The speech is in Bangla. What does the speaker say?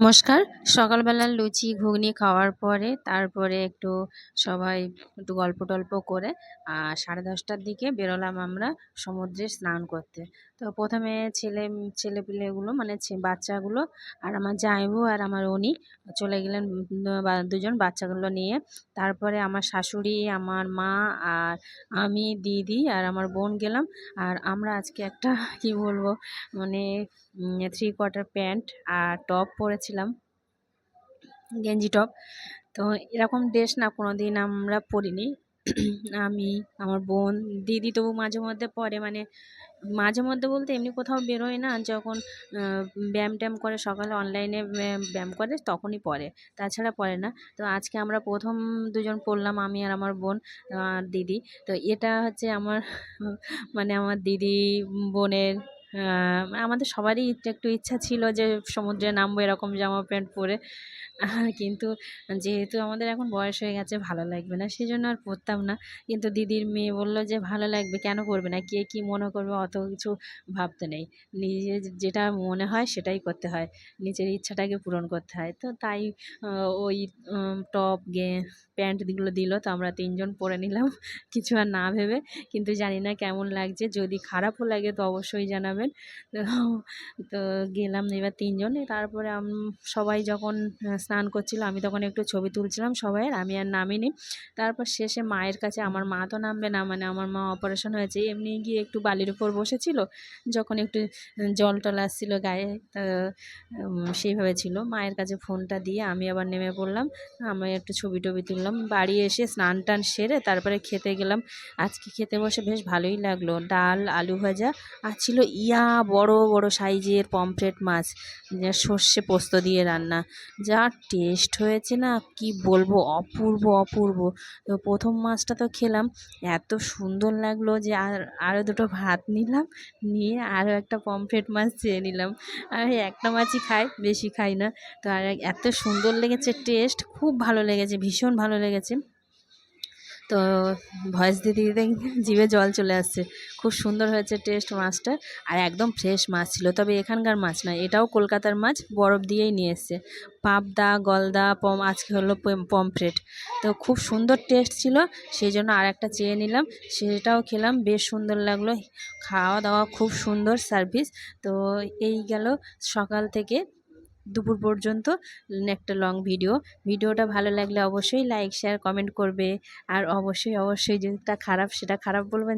নমস্কার। সকালবেলার লুচি, ঘুগনি খাওয়ার পরে তারপরে একটু সবাই একটু গল্প টল্প করে আর সাড়ে দশটার দিকে বেরোলাম আমরা সমুদ্রে স্নান করতে। তো প্রথমে ছেলে, ছেলেপিলেগুলো মানে বাচ্চাগুলো আর আমার জামাইবাবু আর আমার উনি চলে গেলেন দুজন বাচ্চাগুলো নিয়ে। তারপরে আমার শাশুড়ি, আমার মা আর আমি, দিদি আর আমার বোন গেলাম। আর আমরা আজকে একটা, কি বলব মানে থ্রি কোয়ার্টার প্যান্ট আর টপ পরেছিলাম গেঞ্জি টপ। তো এরকম ড্রেস না কোনো দিন আমরা পরিনি। আমি, আমার বোন, দিদি তবু মাঝে মধ্যে পরে মানে মাঝে মধ্যে বলতে এমনি কোথাও বেরোয় না, যখন ব্যায়াম ট্যায়াম করে সকালে অনলাইনে ব্যায়াম করে তখনই পরে, তাছাড়া পরে না। তো আজকে আমরা প্রথম দুজন পড়লাম, আমি আর আমার বোন আর দিদি। তো এটা হচ্ছে আমার মানে আমার দিদি, বোনের আমাদের সবারই একটু ইচ্ছা ছিল যে সমুদ্রে নামবো, এরকম জামা প্যান্ট পরে। কিন্তু যেহেতু আমাদের এখন বয়স হয়ে গেছে, ভালো লাগবে না সেই জন্য আর পরতাম না। কিন্তু দিদির মেয়ে বলল যে, ভালো লাগবে, কেন করবে না? কে কী মনে করবে, অত কিছু ভাবতে নেই। নিজে যেটা মনে হয়, সেটাই করতে হয়। নিজের ইচ্ছাটাকে পূরণ করতে হয়। তো তাই ওই টপ, গে প্যান্টগুলো দিল। তো আমরা তিনজন পরে নিলাম। কিছু আর না ভেবে, কিন্তু জানি না কেমন লাগছে। যদি খারাপও লাগে, তো অবশ্যই জানাবেন তো গেলাম এবার তিনজনে। তারপরে সবাই যখন স্নান করছিল, আমি তখন একটু ছবি তুলছিলাম সবাইয়ের, আমি আর নামিনি। তারপর শেষে মায়ের কাছে, আমার মা তো নামবে না মানে আমার মা অপারেশন হয়েছে। এমনি গিয়ে একটু বালির উপর বসেছিল, যখন একটু জল টল আসছিল গায়ে সেইভাবে ছিল। মায়ের কাছে ফোনটা দিয়ে আমি আবার নেমে পড়লাম, আমি একটু ছবি টবি তুললাম। বাড়ি এসে স্নান টান সেরে তারপরে খেতে গেলাম। আজকে খেতে বসে বেশ ভালোই লাগল। ডাল, আলু ভাজা, আর ছিল ইয়া বড় বড় সাইজের পমফ্রেট মাছ সর্ষে পোস্ত দিয়ে রান্না। যা টেস্ট হয়েছে না, কি বলব, অপূর্ব অপূর্ব। তো প্রথম মাছটা তো খেলাম, এত সুন্দর লাগল যে আর আরও দুটো ভাত নিলাম, নিয়ে আরও একটা পমফ্রেট মাছ চেয়ে নিলাম। আর একটা মাছই খাই, বেশি খাই না। তো আর এত সুন্দর লেগেছে টেস্ট খুব ভালো লেগেছে, ভীষণ ভালো লেগেছে। তো ভয়েস দিতে দিতে জিভে জল চলে আসছে। খুব সুন্দর হয়েছে টেস্ট মাছটা আর একদম ফ্রেশ মাছ ছিল। তবে এখানকার মাছ নয়, এটাও কলকাতার মাছ, বরফ দিয়েই নিয়ে এসছে। পাবদা, গলদা, পম, আজকে হলো পমফ্রেট। তো খুব সুন্দর টেস্ট ছিল সেই জন্য আর একটা চেয়ে নিলাম। সেটাও খেলাম, বেশ সুন্দর লাগল। খাওয়া দাওয়া খুব সুন্দর সার্ভিস। তো এই গেল সকাল থেকে দুপুর পর্যন্ত একটা লং ভিডিও ভিডিওটা ভালো লাগলে অবশ্যই লাইক শেয়ার কমেন্ট করবে। আর অবশ্যই অবশ্যই যেটা খারাপ সেটা খারাপ বলবেন।